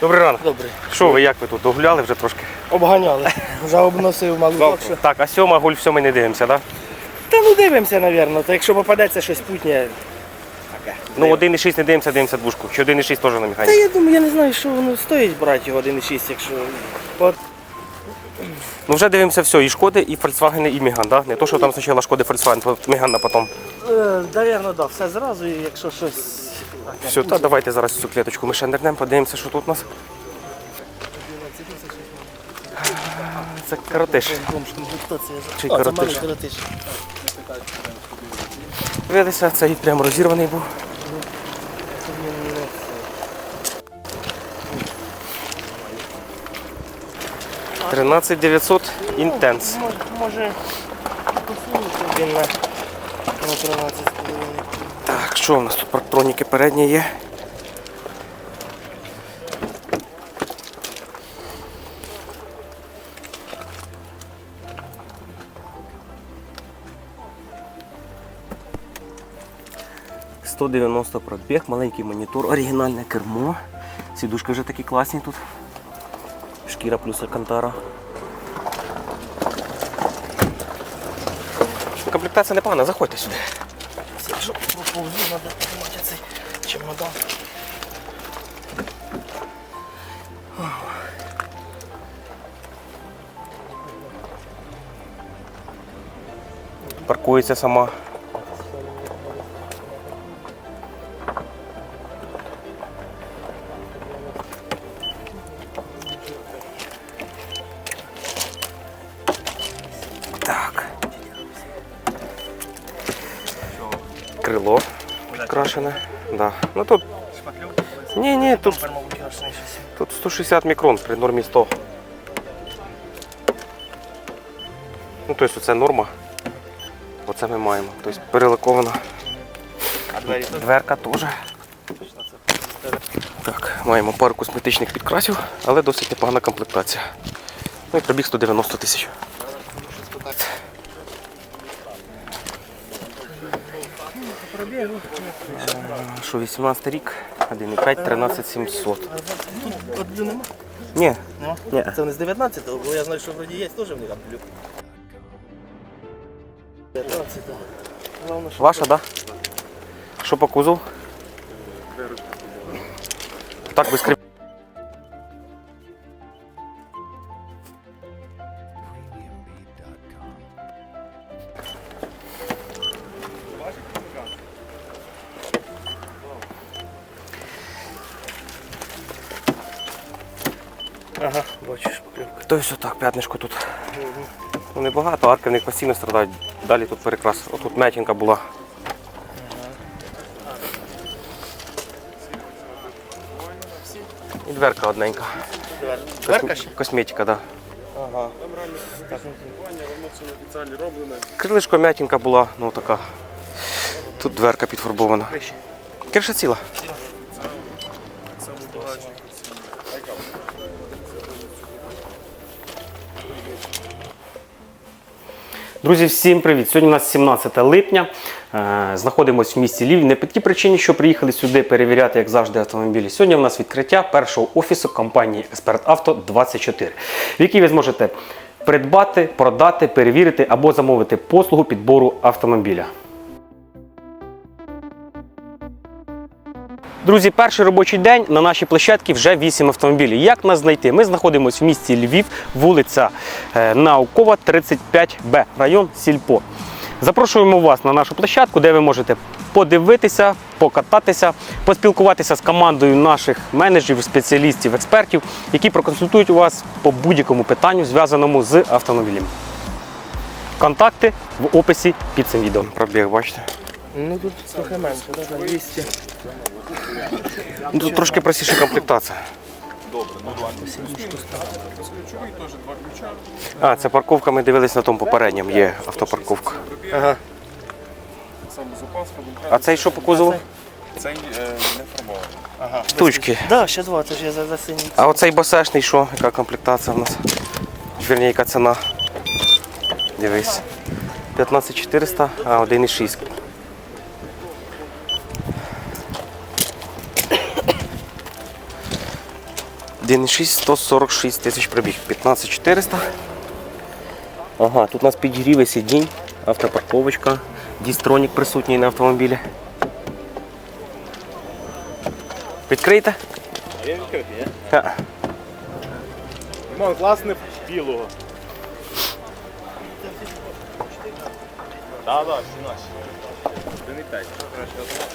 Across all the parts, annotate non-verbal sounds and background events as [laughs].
Добрий ранок. Добре. Що ви, як ви тут? Догуляли вже трошки? Обганяли. Вже обносив малу так що. Так, а сьома гуль, все ми не дивимося, так? Та ну дивимося, напевно. То якщо попадеться щось путнє. Таке. Ну 1,6 не дивимося, дивимося двушку. Чи 1,6 теж на Та я думаю, я не знаю, що воно стоїть брати його 1,6, якщо. Ну вже дивимося все, і Шкоди, і Volkswagen, і Меган, да? Не то, що там спочатку Шкоди, Volkswagen, то Меган а потім. е, Навірно, да, все зразу, і якщо щось. Все, та давайте зараз цю клеточку ми ще нернемо, подивимося, що тут у нас. Це комплектація. Чи коротиш. Дивилися, цей прямо розірваний був. Тринадцять 900 інтенс. Може, він на, на 13 Так, що у нас тут парктроніки передні є? Сто дев'яносто пробіг, маленький монітор, оригінальне кермо. Сідушки вже такі класні тут. Шкіра плюс алькантара. Комплектація непогана, заходьте сюди. Проповзу, треба піднімати цей чемодан. паркується сама. Підкрашене. Да. Ну тут. Ні, ні, тут, тут 160 мікрон при нормі 100. Ну, тобто це норма. Оце ми маємо. Тобто перелакована. Дверка теж. Так, маємо пару косметичних підкрасів, але досить непогана комплектація. Ну і пробіг 190 тисяч. Пробігу. А, Що, 18 рік, 1,5, 13 700. Тут одну нема? Ні? Ні. Це вони з 19-го, бо я знаю, що вроді є теж в них там блю. 19 Головне, що ваша, так? Да? Що по кузову? Так, без скрип. П'ятнишко тут. Ну, небагато, арки в них постійно страдають. Далі тут перекрас. Отут м'ятінка була. І дверка одненька. Дверка ще? Косметика, так. Ага. Крилишко м'ятінка була, ну така. Тут дверка підфарбована. Кирша ціла. Друзі, всім привіт! Сьогодні у нас 17 липня. Е, Знаходимося в місті Львів. Не по тій причині, що приїхали сюди перевіряти, як завжди, автомобілі. Сьогодні у нас відкриття першого офісу компанії Експерт Авто 24, в якій ви зможете придбати, продати, перевірити або замовити послугу підбору автомобіля. Друзі, перший робочий день на нашій площадці вже 8 автомобілів. Як нас знайти? Ми знаходимося в місті Львів, вулиця е, Наукова, 35Б, район Сільпо. Запрошуємо вас на нашу площадку, де ви можете подивитися, покататися, поспілкуватися з командою наших менеджерів, спеціалістів, експертів, які проконсультують вас по будь-якому питанню, зв'язаному з автомобілем. Контакти в описі під цим відео. Пробіг, бачите? Ну тут трохи менше, 200. Ну, Тут трошки простіша комплектація. А, це парковка, ми дивились на тому попередньому, є автопарковка. Ага. А цей що по кузову? Цей е, не фарбований. Ага. Штучки. Да, ще два, це ж я за, за синій. А оцей басешний що? Яка комплектація в нас? Вірні, яка ціна? Дивись. 15400, а 1,6. 1,6, 146 тисяч пробіг, 15400. Ага, тут у нас підігріви сидінь, автопарковочка, дістронік присутній на автомобілі. Відкрийте? Він відкритий, є? Димон, класний білого. Так, так, всі наші. 1,5.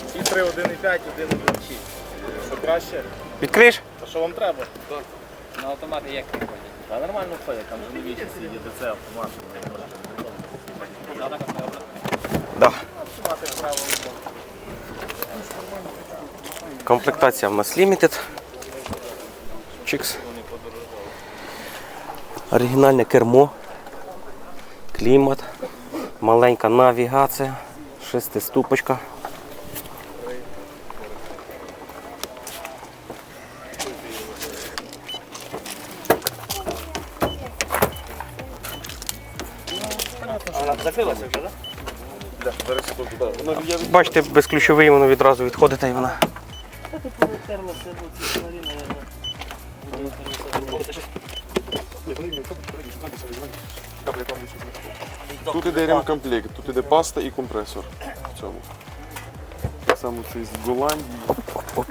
Всі три 1,5, 1,6. Що краще? Відкриєш? То що вам треба? На автомати як не ходять? Та нормально ходять, там вже вічно сидіти, це автомат. Да. Комплектація в нас Limited. Чикс. Оригінальне кермо. Клімат. Маленька навігація. Шестиступочка. бачите, без безключовий, воно відразу відходить і вона. Тут іде ремкомплект, тут іде паста і компресор. в цьому. Так само це із Голландії. Оп-оп.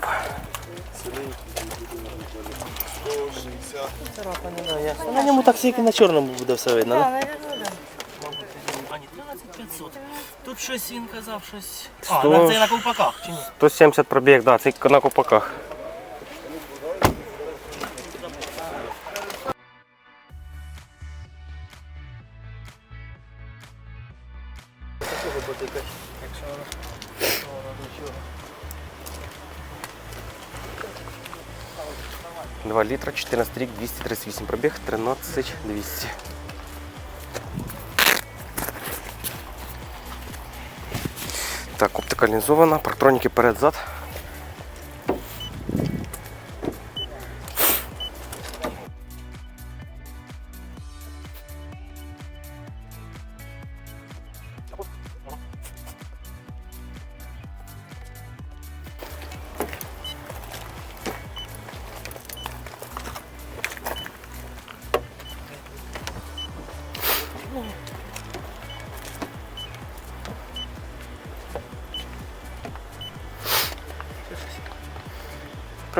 На ньому так тільки на чорному буде все видно. Так, 12500. Тут щось він казав, щось. А, на, це на ковпаках, чи ні? 170 пробіг, да, це на копаках. Два літра, 14 рік, 238 пробіг, 13 200. Так, оптикалізована, парктроніки перед-зад.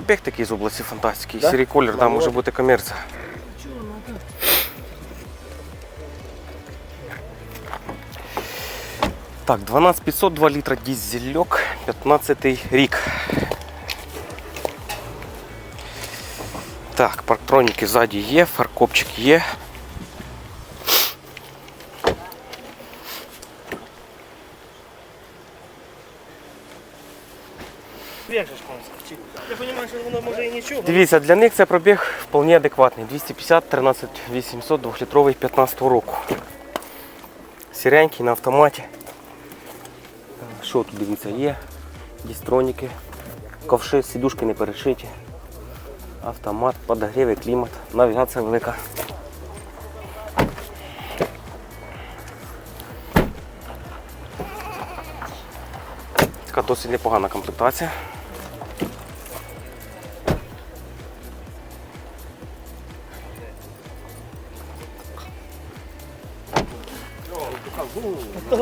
Пробіг такий з області фантастики. Сірий колір, там може бути комерція. Так, 12500, 2 літра дізельок, 15 рік. Так, парктроніки ззаді є, фаркопчик є. Як же? Я розумію, що воно може і нічого. Дивіться, для них це пробіг вполне адекватний. 250, 13 800, 2-літровий 15 року. Сіренький на автоматі. Що тут дивіться, є? Дістроніки, ковши, сідушки не перешиті. Автомат, подогрівий, клімат, навігація велика. Така досить непогана комплектація.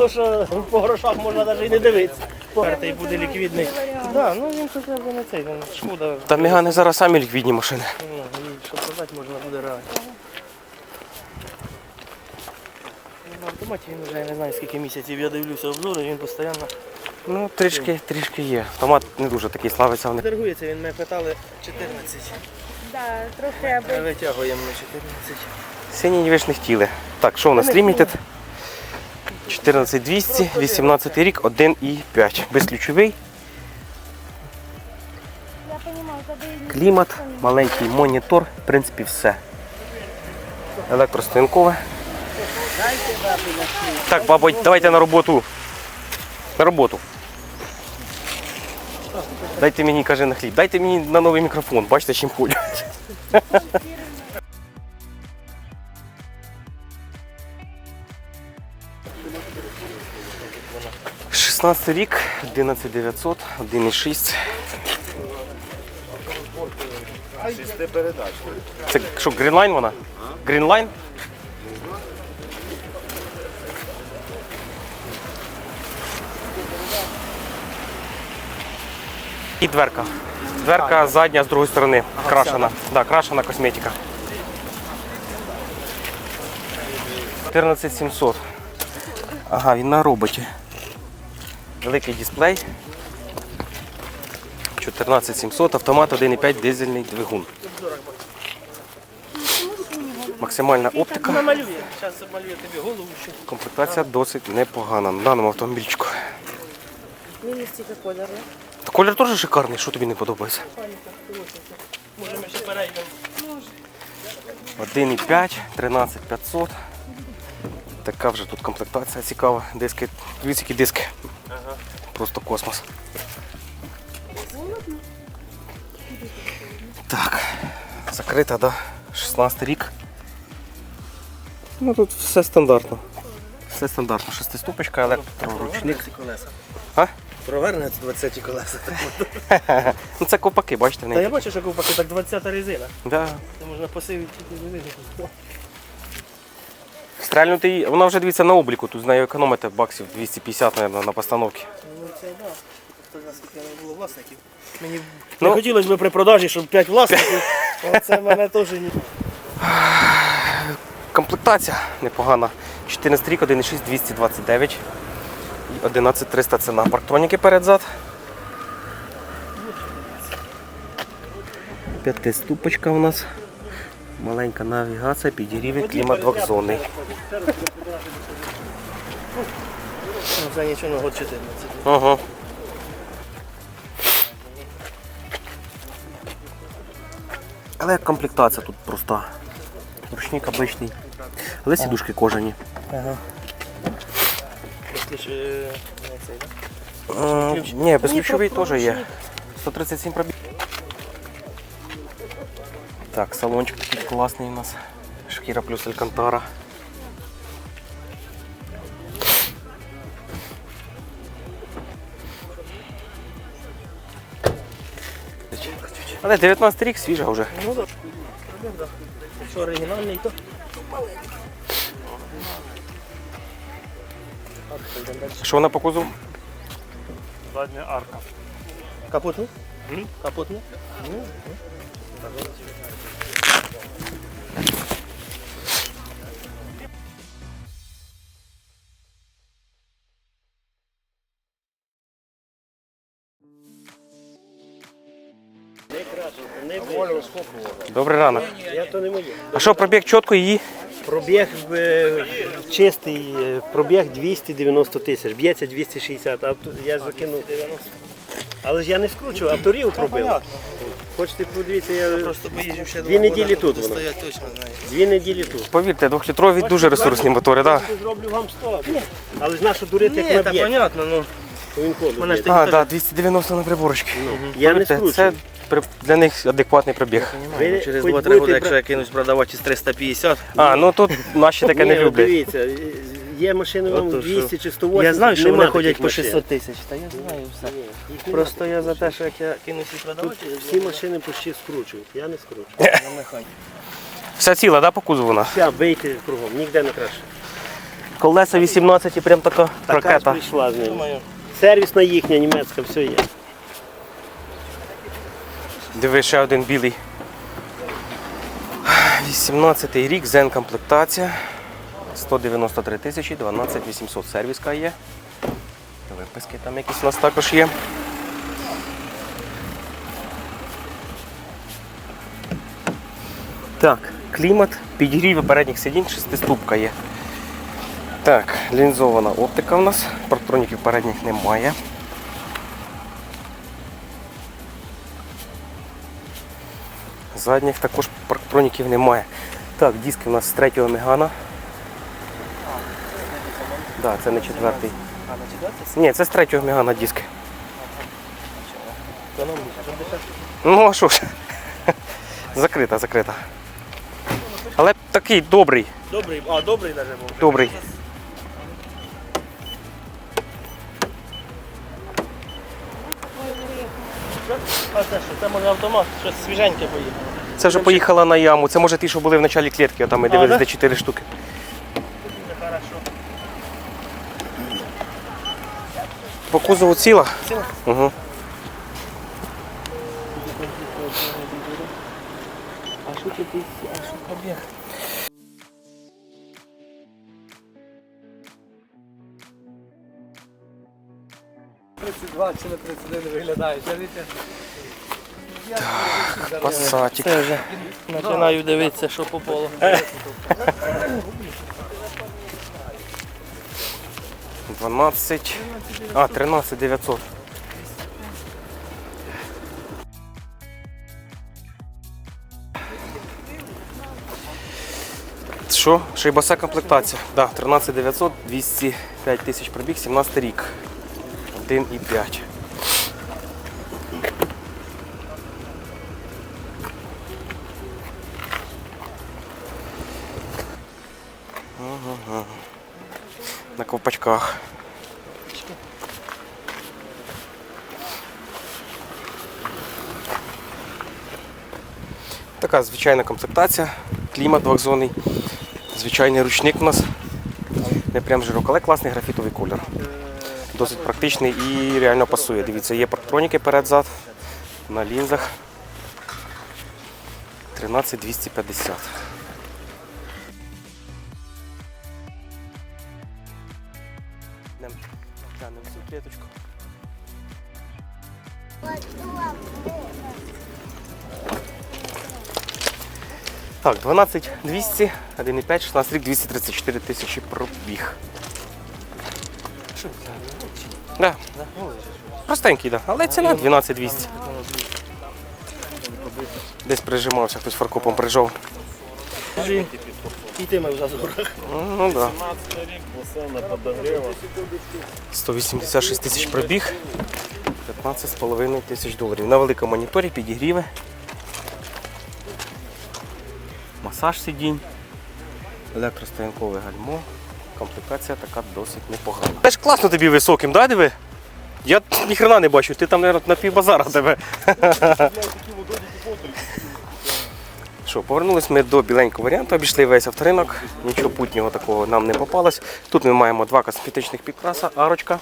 Того, що по грошах можна навіть і не дивитися. Пертий буде ліквідний. Так, ну він хоча б не цей, він шкода. Та мігани зараз самі ліквідні машини. Ну, і щоб продати можна буде реально. Ну, На автоматі він вже я не знаю скільки місяців я дивлюся обзори, він постійно Ну, трішки, трішки є. Автомат не дуже такий славиться в них. торгується, він ми питали 14. Да, трохи аби. Витягуємо на 14. Сині ви ж не хотіли. Так, що у нас Limited? 14200, 18 рік, 1,5. Безключовий, клімат, маленький монітор, в принципі, все. Електростинкове. Так, бабо, давайте на роботу. На роботу. Дайте мені, каже, на хліб. Дайте мені на новий мікрофон. Бачите, чим ходять. 16 рік, 11900, 1,6. Шести передач. Це що, Greenline вона? Greenline? І дверка. Дверка задня з другої сторони. Крашена. Да, крашена косметика. 14700. Ага, він на роботі. Великий дисплей. 14700, автомат 1,5 дизельний двигун. Максимальна оптика. Комплектація досить непогана на даному автомобільчику. Та колір теж шикарний, що тобі не подобається? Може ми ще перейдемо. 1,5, 13500. Така вже тут комплектація цікава. Диски, дивіться, які диски. Просто космос. Так, закрита, да? 16 рік. Ну тут все стандартно. Все стандартно. Шестиступочка, електроручник. колеса. А? Проверне 20 колеса. [laughs] Ну це копаки, бачите, Та я бачу, що ковпаки так 20 резина. Да. Це можна посивити. Стрельнути її, вона вже дивіться на обліку, тут з нею економите баксів 250, мабуть, на постановці. Ну це да. Хто знає, скільки не було власників. Мені Ну. не хотілося б при продажі, щоб 5 власників. але Це мене теж ні. Комплектація непогана. 14 рік, 1,6, 229. І 11300 ціна. Парктроніки перед-зад. П'ятиступочка у нас. Маленька навігація, підігріви, клімат двохзонний. Це нічого, год 14. Ага. Але комплектація тут проста. Ручник обичний. Але сідушки кожані. Ага. Е. Ні, безключовий теж є. 137 пробіг. Так, салончик такий класний у нас. Шкіра плюс алькантара. Але 19 рік свіжа вже. Ну так. Да. Якщо оригінальний, то. Що вона по кузову? Задня арка. Капотний? Капотний? Добрий ранок. Я то не. А що, пробіг чітко її? Пробіг е, чистий, е, пробіг 290 тисяч, б'ється 260, а тут я закинув 90. Але ж я не скручу, авторів пробив. Хочете подивитися, я просто поїжджу ще дві неділі тут воно. Дві неділі тут. Повірте, двохлітрові дуже ресурсні мотори, так? Я зроблю вам 100. Але ж нащо дурити, як наб'є. понятно, ну. Він коду Мене ж. А, так, 290 на приборочки. Я не Повірте, скручу. це при- для них адекватний пробіг. Ви Через хоч 2-3 будете роки, якщо я кинусь продавати з 350. А, ну тут наші таке не от люблять. Дивіться, є машини вам Ото що. 200 чи 180. Я знаю, що нема вони таких ходять по машин. 600 тисяч. Та я знаю все. Їх нема. Просто я за те, що як я кинусь і Тут продавати, всі машини почти скручують, я не скручую. я механік. Вся ціла, да, по кузову вона? Вся, бийте кругом, ніде не краще. Колеса 18 і прям така Така ж ракета. прийшла з ними. Сервісна їхня, німецька, все є. Диви, ще один білий. 18-й рік, зен комплектація. 193 тисячі, 12 800 сервіска є. Виписки там якісь у нас також є. Так, клімат, підігрів передніх сидінь, шестиступка є. Так, лінзована оптика у нас, парктроніків передніх немає. Задніх також парктроніків немає. Так, диски у нас з третього мегана. Так, це не четвертий. А на четвертий? Ні, це з третього мегана диски. Ну а що ж? [laughs] Закрита, закрита. Але такий добрий, Добрий, а добрий навіть був. добрий. А це що, це може автомат, щось свіженьке поїхало. Це вже поїхала на яму. Це може ті, що були в началі клітки, а там ми дивились, де 4 штуки. По кузову ціла? Ціла. Угу. А що тут? А що пробіг? Пасатик. Це вже починаю дивитися, що по полу. [laughs] Дванадцять. А, 13 900. Що? Шейбаса комплектація. Да, 13 900, 205 тисяч пробіг, 17 рік. 1,5. Ага. На ковпачках. Така звичайна комплектація, клімат двохзонний, звичайний ручник у нас. Не прям жирок, але класний графітовий колір. Досить практичний і реально пасує. Дивіться, є парктроніки перед-зад на лінзах. 13250. Нем, цю клеточку. Так, 12 200, 1,5, 16 рік, 234 тисячі пробіг. Да. Простенький, да. але ціна 12 200. Десь прижимався, хтось фаркопом прижав. І ти мав зазорах. Ну да. 186 тисяч пробіг, 15,5 тисяч доларів. На великому моніторі підігріви. Масаж сидінь, електростоянкове гальмо. Комплектація така досить непогана. Теж класно тобі високим, да, диви? Я ніхрена не бачу, ти там, мабуть, на півбазара тебе. Що, повернулись ми до біленького варіанту, обійшли весь авторинок, нічого путнього такого нам не попалось. Тут ми маємо два косметичних підкраса, арочка.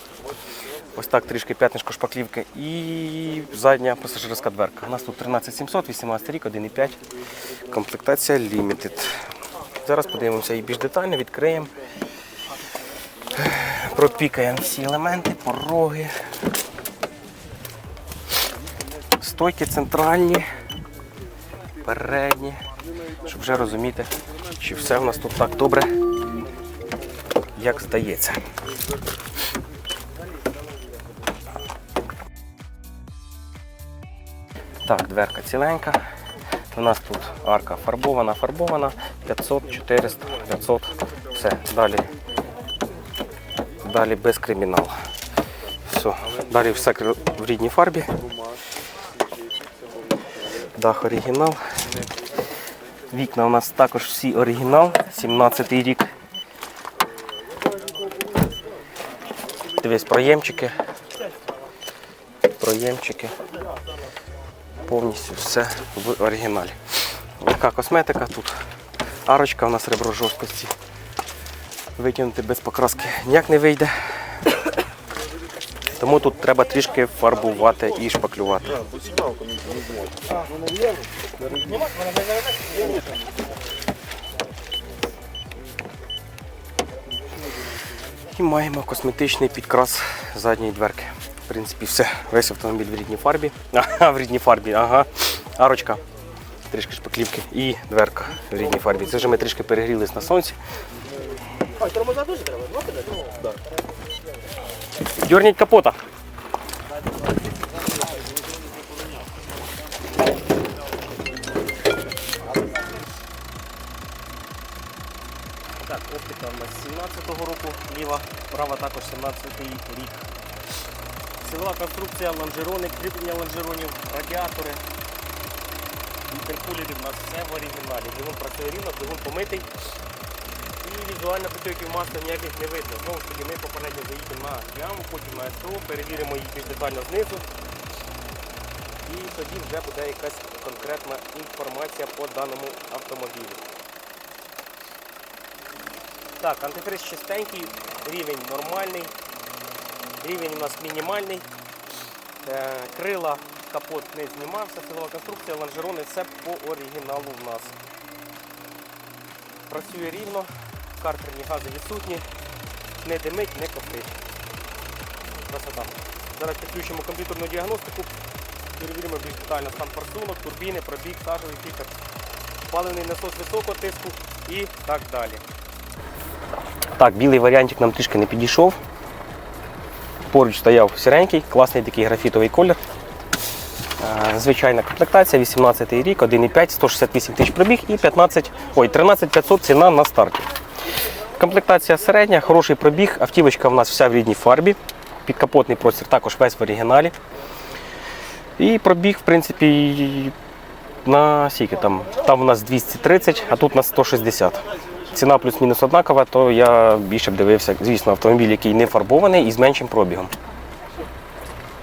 Ось так трішки п'ятнишко шпаклівки і задня пасажирська дверка. У нас тут 13700, 18 рік, 1,5. Комплектація Limited. Зараз подивимося і більш детально, відкриємо. Пропікаємо всі елементи, пороги. Стойки центральні передні, щоб вже розуміти, чи все в нас тут так добре, як здається. Так, дверка ціленька. У нас тут арка фарбована, фарбована, 500, 400, 500, все, далі, далі без криміналу. Все, далі все в рідній фарбі. Дах оригінал. Вікна у нас також всі оригінал, 17 рік. Дивись, проємчики. Проємчики. Повністю все в оригіналі. Легка косметика тут. Арочка у нас ребро жорсткості. Витягнути без покраски ніяк не вийде. Тому тут треба трішки фарбувати і шпаклювати. І маємо косметичний підкрас задньої дверки. В принципі, все. Весь автомобіль в рідній фарбі. [laughs] Ага, в рідній фарбі, ага. Арочка, трішки шпаклівки і дверка в рідній фарбі. Це вже ми трішки перегрілись на сонці. Ой, тормоза дуже треба, два кидати? Дерніть капота. Так, оптика у нас 17-го року, ліва, права також 17-й рік. Силова конструкція, лонжерони, кріплення лонжеронів, радіатори. Інтеркулери у нас все в оригіналі. Двигун працює рівно, двигун помитий. І візуально потіків масла ніяких не видно. Знову ж таки, ми попередньо заїдемо на яму, потім на СТО, перевіримо їх більш детально знизу. І тоді вже буде якась конкретна інформація по даному автомобілю. Так, антифриз чистенький, рівень нормальний, рівень у нас мінімальний. Е, Крила, капот не знімався, силова конструкція, лонжерони, все по оригіналу в нас. Працює рівно, картерні гази відсутні, не димить, не коптить. Красота. Зараз підключимо комп'ютерну діагностику, перевіримо більш детально стан форсунок, турбіни, пробіг, сажовий фільтр, паливний насос високого тиску і так далі. Так, білий варіантик нам трішки не підійшов. Поруч стояв сіренький, класний такий графітовий колір. Е, Звичайна комплектація, 18 рік, 1,5, 168 тисяч пробіг і 15, ой, 13 500 ціна на старті. Комплектація середня, хороший пробіг, автівочка в нас вся в рідній фарбі. Підкапотний простір також весь в оригіналі. І пробіг, в принципі, на скільки там? Там у нас 230, а тут у нас 160. Ціна плюс-мінус однакова, то я більше б дивився, звісно, автомобіль, який не фарбований і з меншим пробігом.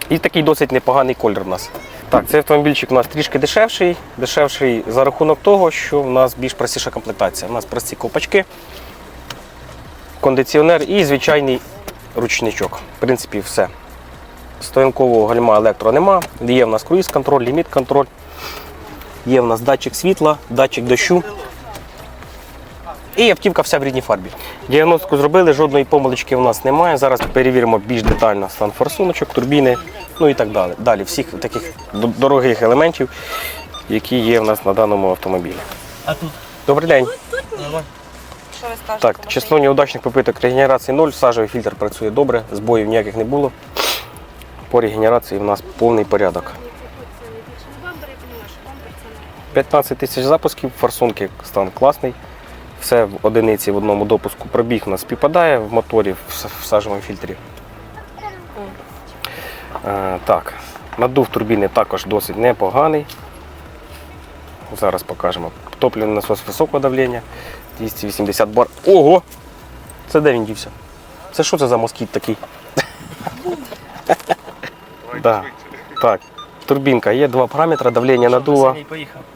І такий досить непоганий колір у нас. Так, цей автомобільчик у нас трішки дешевший. Дешевший за рахунок того, що в нас більш простіша комплектація. У нас прості ковпачки, кондиціонер і звичайний ручничок. В принципі, все. Стоянкового гальма електро нема. Є в нас круїз-контроль, ліміт-контроль. Є в нас датчик світла, датчик дощу. І автівка вся в рідній фарбі. Діагностику зробили, жодної помилочки у нас немає. Зараз перевіримо більш детально стан форсуночок, турбіни, ну і так далі. Далі всіх таких дорогих елементів, які є в нас на даному автомобілі. А тут? Добрий день. Що ви скажете? Так, число неудачних попиток регенерації 0, сажовий фільтр працює добре, збоїв ніяких не було. По регенерації в нас повний порядок. 15 тисяч запусків, форсунки стан класний. Все в одиниці в одному допуску. Пробіг у нас співпадає в моторі в с- фільтрі. Е, так, надув турбіни також досить непоганий. Зараз покажемо. Топливний насос високого давлення. 280 бар. Ого! Це де він дівся? Це що це за москіт такий? да. Так. Турбінка є два параметри давлення надува,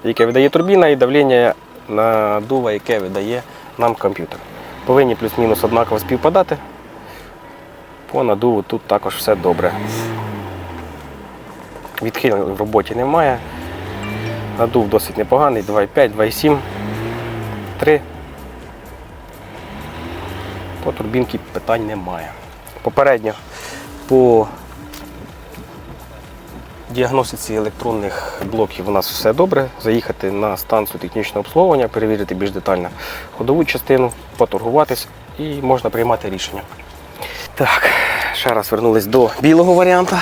яке видає турбіна, і давлення надува, яке видає нам комп'ютер. Повинні плюс-мінус однаково співпадати. По надуву тут також все добре. Відхилень в роботі немає. Надув досить непоганий, 2,5, 2,7, 3. По турбінці питань немає. Попередньо по діагностиці електронних блоків у нас все добре. Заїхати на станцію технічного обслуговування, перевірити більш детально ходову частину, поторгуватись і можна приймати рішення. Так, ще раз вернулись до білого варіанту.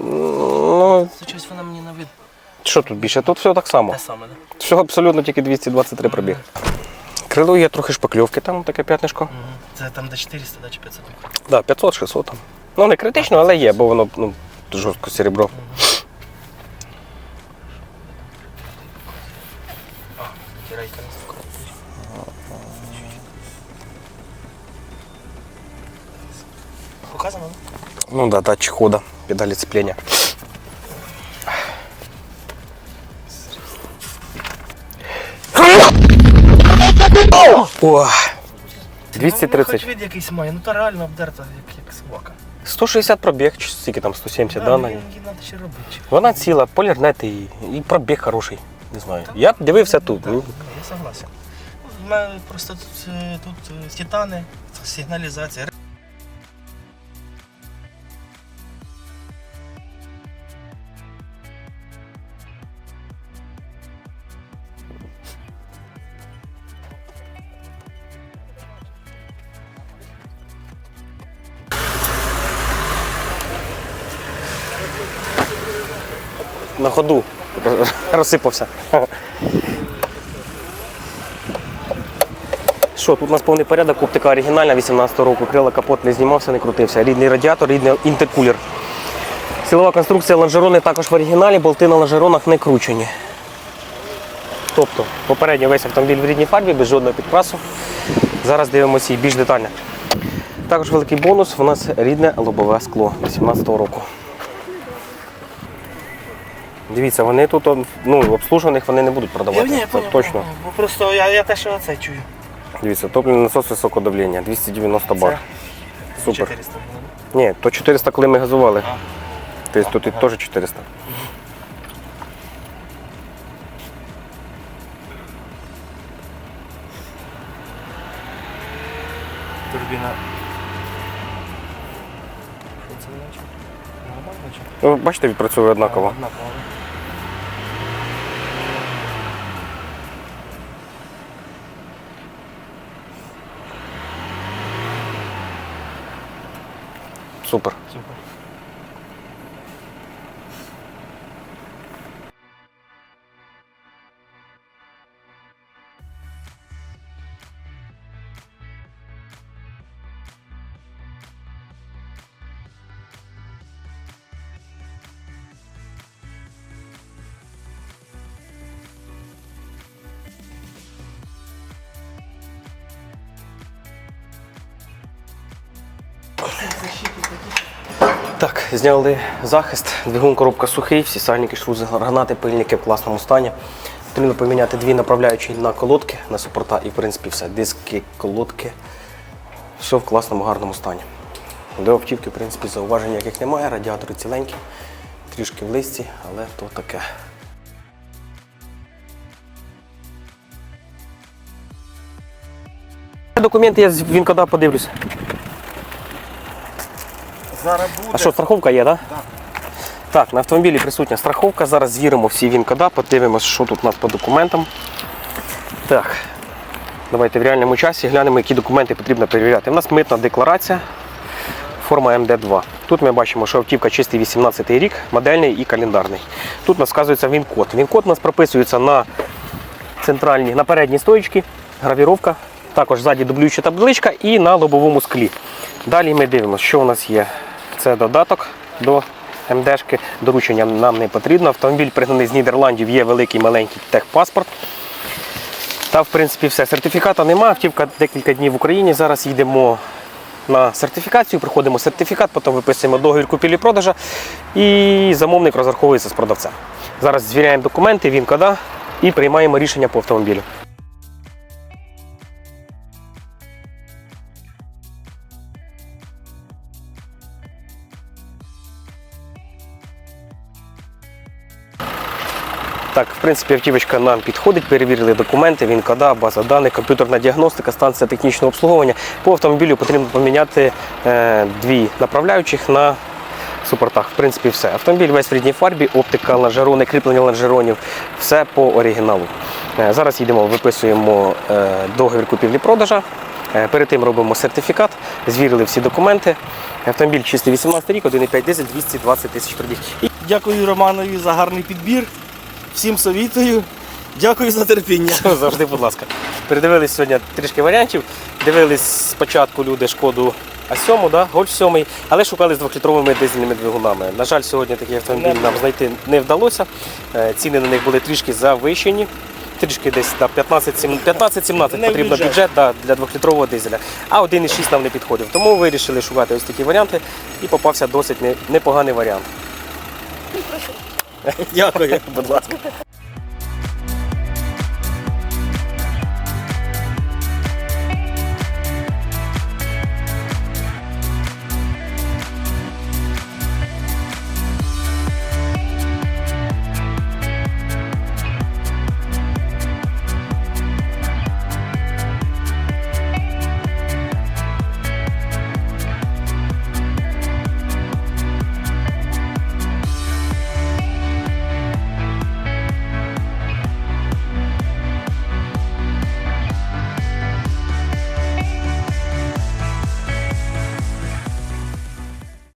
Ну, щось вона мені на вид. що тут більше? Тут все так само. Те саме, да? Все абсолютно тільки 223 пробіг. Крило є трохи шпакльовки, там таке п'ятнишко. Це там де 400, да, чи 500? Да, 500-600 там. Ну не критично, але є, бо воно ну, жорстко серебро. Показано? Ну да, датчик хода, педалі сцепления. О, Ну, 230. хоч від якийсь має, ну та реально обдерта, як, як собака. 160 пробіг, чи скільки там 170, да, на ній. її треба ще робити. Вона ціла, полірнет і, і пробіг хороший. Не знаю. Я дивився тут. Так, Ну, я согласен. У мене просто тут, е, тут е, титани, сигналізація. Ходу розсипався. Що, тут у нас повний порядок, оптика оригінальна 18 року, крила капот не знімався, не крутився. Рідний радіатор, рідний інтеркулер. Силова конструкція лонжерони також в оригіналі, болти на лонжеронах не кручені. Тобто, попередньо весь автомобіль в рідній фарбі, без жодного підкрасу. Зараз дивимося її більш детально. Також великий бонус, у нас рідне лобове скло 18 року. Дивіться, вони тут ну, обслужених вони не будуть продавати. ні, Це понял, точно. Бо просто я, я те, що це чую. Дивіться, топливний насос високого давлення, 290 бар. Це Супер. 400. Ні, то 400, коли ми газували. А. Тобто тут і теж 400. Турбіна. Що це значить? Нормально чи? Ну, бачите, відпрацьовує однаково. Однаково. Супер. Супер. Так, зняли захист, двигун коробка сухий, всі сальники, шрузи, гранати, пильники в класному стані. Потрібно поміняти дві направляючі на колодки, на супорта і в принципі все. Диски, колодки. Все в класному, гарному стані. До автівки, в принципі, зауважень ніяких немає, радіатори ціленькі, трішки в листі, але то таке. Документи я з Вінкода подивлюся. Зараз буде. А що, страховка є, так? Да? Так, на автомобілі присутня страховка. Зараз звіримо всі він-кода, подивимося, що тут у нас по документам. Так, давайте в реальному часі глянемо, які документи потрібно перевіряти. У нас митна декларація, форма МД2. Тут ми бачимо, що автівка чистий 18 рік, модельний і календарний. Тут у нас вказується він-код. Він-код у нас прописується на центральній, на передній стоїчці, гравіровка, також ззаді дублююча табличка і на лобовому склі. Далі ми дивимося, що у нас є. Це додаток до МДшки. Доручення нам не потрібно. Автомобіль пригнаний з Нідерландів, є великий маленький техпаспорт. Та, в принципі, все. Сертифіката немає. Автівка декілька днів в Україні. Зараз їдемо на сертифікацію, проходимо сертифікат, потім виписуємо договір купівлі-продажа і замовник розраховується з продавцем. Зараз звіряємо документи, він кода і приймаємо рішення по автомобілю. Так, в принципі, автівочка нам підходить, перевірили документи, він кода, база даних, комп'ютерна діагностика, станція технічного обслуговування. По автомобілю потрібно поміняти е, дві направляючих на супортах. В принципі, все. Автомобіль весь в рідній фарбі, оптика, лонжерони, кріплення лонжеронів, все по оригіналу. Е, зараз їдемо, виписуємо е, договір купівлі-продажа. Е, Перед тим робимо сертифікат, звірили всі документи. Автомобіль чистий 18 рік, 1,5 дизель, 220 тисяч пробіг. Дякую Романові за гарний підбір. Всім совітую. Дякую за терпіння. Завжди, будь ласка. Передивились сьогодні трішки варіантів. Дивились спочатку люди шкоду А7, да? Гольф 7, але шукали з двохлітровими дизельними двигунами. На жаль, сьогодні такий автомобіль нам знайти не вдалося. Е, Ціни на них були трішки завищені. Трішки десь на 15-17 15-17 Не потрібно бюджет. бюджет да, для двохлітрового дизеля. А 1,6 нам не підходив. Тому вирішили шукати ось такі варіанти і попався досить не- непоганий варіант. Дякую. Будь ласка.